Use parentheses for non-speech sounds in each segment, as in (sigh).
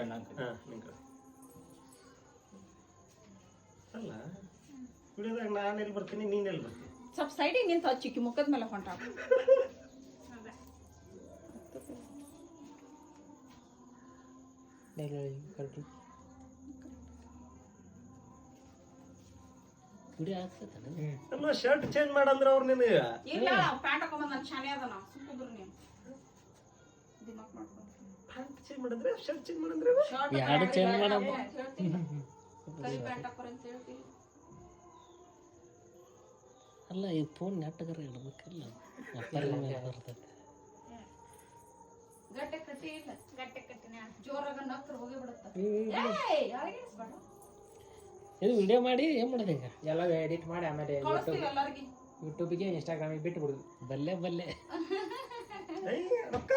ಕಣ್ಣು ಹಾಕ್ತೀನಿ. ಹಾಂ ನಿಂಕ ಅಲ್ಲ ವಿಡಿಯೋದಾಗ ನಾನು ಎಲ್ಲಿ ಬರ್ತೀನಿ ನೀನು ಎಲ್ಲಿ ಬರ್ತೀನಿ ಸ್ವಲ್ಪ ಸೈಡಿಗೆ ನಿಂತು ಚಿಕ್ಕಿ ಮುಖದ ಮೇಲೆ ಹೊಂಟಾಗ ಗುಡಿ ಹಾಕ್ಸತ್ತಾನ ಅಲ್ಲ ಶರ್ಟ್ ಚೇಂಜ್ ಮಾಡಂದ್ರೆ ಅವ್ರು ನಿನಗೆ? ಇಲ್ಲ ಪ್ಯಾಂಟ್ ಹಾಕೊಂಡ್ ನನ್ನ ಶಾಲೆ ಅದ ನಾವು ಸುಮ್ಮನೆ ನೀವು ದಿಮಾಕ್ ಮಾಡ್ಕೊಂಡು ಪ್ಯಾಂಟ್ ಚೇಂಜ್ ಮಾಡಂದ್ರೆ? ಶರ್ಟ್ ಚೇಂಜ್ ಮಾಡಂದ್ರೆ? ಮಾಡಮ್ಮ. ಅಲ್ಲ ಈ ಫೋನ್ ನೆಟ್ಟಗರ ಇಡ್ಬೇಕಲ್ಲ. ಅಪ್ಪರ ಬರ್ತದೆ. ಗಟ್ಟೆ ಕಟ್ಟಿ ಇಲ್ಲ. ಗಟ್ಟೆ ಕಟ್ಟಿನ? ಜೋರಾಗ ನಕ್ರ ಹೋಗಿ ಬಿಡುತ್ತ. ಇದು ವಿಡಿಯೋ ಮಾಡಿ ಏನು ಮಾಡೋದು ಈಗ? ಎಲ್ಲ ಎಡಿಟ್ ಮಾಡಿ ಆಮೇಲೆ ಯೂಟ್ಯೂಬ್ಗೆ ಇನ್ಸ್ಟಾಗ್ರಾಮಿಗೆ ಬಿಟ್ಟು ಬಿಡುದು ಬಲ್ಲೆ ಬಲ್ಲೆ. ಏಯ್, ರೊಕ್ಕ?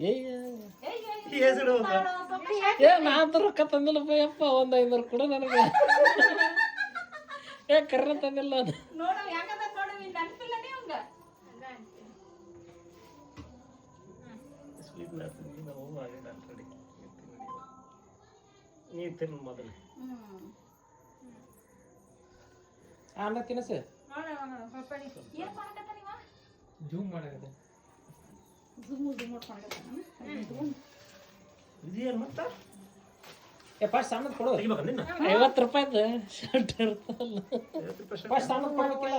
ಏ ಈ ಹೆಸರು ಏ ನಾ ಅಂತ ರೊಕ್ಕ ತಂದಿಲ್ಲಪ್ಪ ಯಪ್ಪ ಒಂದ್ ಐನೂರು ಕೊಡು ನನಗೆ. ಏ ಕರ್ನ ತಂದಿಲ್ಲ ಅದು. ಮಾಡಿದ ನೀ ತಿನ್ನು ಮೊದಲು. ಆಮೇಲೆ ತಿನ್ನಸು. ಜೂಮ್ ಮಾಡಕತ್ತೆ. ಮಾಡ್ಕೊಂಡಕತ್ತ ಇದೇನ್ ಮತ್ತ? ಕೊಡು. ತೆಗಿಬೇಕ ನಿನ್ನ? ಐವತ್ತು ರೂಪಾಯ್ದು ಶರ್ಟ್ ಇರ್ತಲ್ಲ. ಫಸ್ಟ್ ಕೊಡ್ಬೇಕಿಲ್ಲ.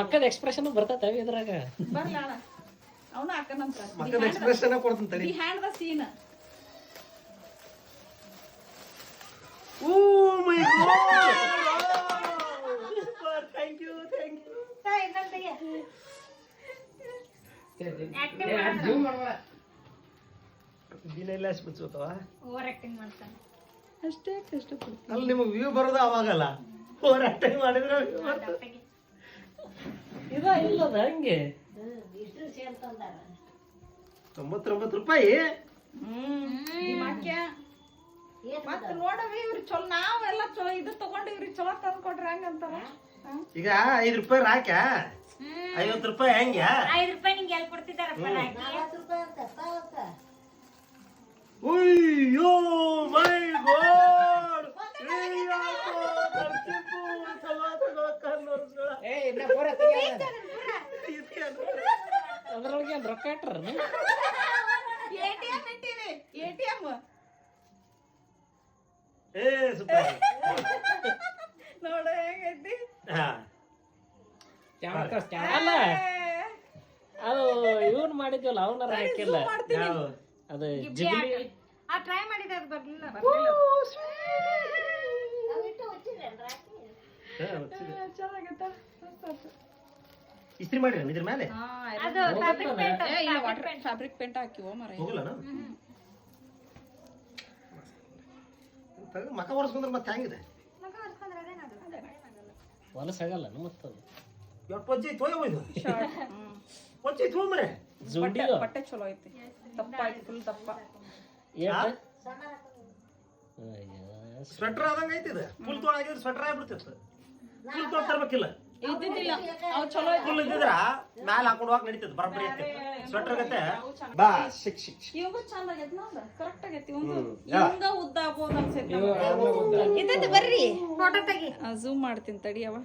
ಮಕ್ಕದ ಎಕ್ಸ್ಪ್ರೆಷನ್ ಬರ್ತೈತೆ ಇದ್ರಾಗ. ಅವನು ಎಕ್ಸ್ಪ್ರೆಷನ್ ಕೊಡ್ತೀನಿ ತಡಿ. Behind the scene oh my god ದಿನ ಎಲ್ಲ ಅಷ್ಟು ಮುಚ್ಚೋತವ ಓವರ್ ಆಕ್ಟಿಂಗ್ ಮಾಡ್ತಾನೆ. ಅಷ್ಟೇ ಕಷ್ಟಪಡ್ತೀನಿ. ಅಲ್ಲಿ ನಿಮಗೆ ವ್ಯೂ ಬರೋದು ಅವಾಗಲ್ಲ ಹೋರಾಟ ಮಾಡಿದ್ರೆ view ಬರ್ತದೆ. ಇದ ಇಲ್ಲದ ಹಂಗೆ. ತೊಂಬತ್ತೊಂಬತ್ತು ರೂಪಾಯಿ? ಹ್ಮ್ ಈ ವಾಕ್ಯ. ಮತ್ ನೋಡವಿ ಇವ್ರು ಚಲೋ ನಾವೆಲ್ಲ ಚಲೋ ಇದು ತಗೊಂಡು ಇವ್ರಿಗೆ ಚಲೋ ತಂದು ಕೊಟ್ರೆ ಹಂಗಂತಾರ ಈಗ ಐದು ರೂಪಾಯಿ ರಾಕ ಐವತ್ತು ರೂಪಾಯಿ ಹೆಂಗ? ಐದು ರೂಪಾಯಿ ನಿಂಗೆ ಎಲ್ಲಿ ಕೊಡ್ತಿದ್ದಾರಪ್ಪ ಅಯ್ಯೋ ಮೈ ಗಾಡ್. ಅದ್ರೊಳಗೆ ಏನ್ ರೊಕ್ಕ ಇಟ್ರ ಎ ಟಿ ಎಂ ಇಟ್ಟಿರಿ ಎ ಟಿ ಎಂ. ಏ ಸೂಪರ್ ನೋಡ ಹೆಂಗೈತಿ. ಹಾ. ಅಲ್ಲ. ಅದು ಇವನ್ ಮಾಡಿದ್ವಲ್ಲ ಅವನಾರ ಹಾಕಿಲ್ಲ. ಅದು ಟ್ರೈ ಇಸ್ತ್ರಿ ಮಾಡಿ ಇದ್ರ ಮೇಲೆ? ಫ್ಯಾಬ್ರಿಕ್ ಪೇಂಟ್ ಹಾಕಿ ಓ ಮರ. ಮಕ ಮತ್ತೆ ಹೆಂಗಿದೆ ಹೊಲಸಾಗಲ್ಲ ಮತ್ತದು ಎಷ್ಟು ಪಜ್ಜಿ ತೋಯ ಹೋಯ್ದು. (laughs) ಪಜ್ಜಿ ತೋ ಮರೆ. ಬಟ್ಟೆ ಬಟ್ಟೆ ಚಲೋ ಐತಿ. ದಪ್ಪ ಐತಿ ಫುಲ್ ದಪ್ಪ. ಸ್ವೆಟರ್ ಆದಂಗ ಐತಿ ಇದು. ಫುಲ್ ತೊಳಗಿದ್ರೆ ಸ್ವೆಟರ್ ಆಗ್ಬಿಡ್ತಿತ್ತು. ಫುಲ್ ತೊಳ್ ತರ್ಬೇಕಿಲ್ಲ. ಇದ್ದಿದ್ದಿಲ್ಲ. ಅವ್ ಚಲೋ ಫುಲ್ ಇದ್ದಿದ್ರ ಮ್ಯಾಲ ಹಾಕೊಂಡು ನಡೀತದ ಬರಬ್ಬರಿ ಐತಿ ಸ್ವೆಟರ್ ಗತೆ? ಬಾ ಶಿಕ್ ಶಿಕ್ ಶಿಕ್. ಇವಂಗೂ ಚಂದ ಆಗೈತಿ ನೋಡ. ಕರೆಕ್ಟ್ ಆಗೈತಿ. ಇವಂಗೂ ಉದ್ದ ಆಗ್ಬೋದು ಅನ್ಸೈತಿ ಇದ್ದದ್ದು ಬರ್ರಿ. ಫೋಟೋ ತೆಗಿ. ಝೂಮ್ ಮಾಡ್ತೀನಿ ತಡಿ ಅವ.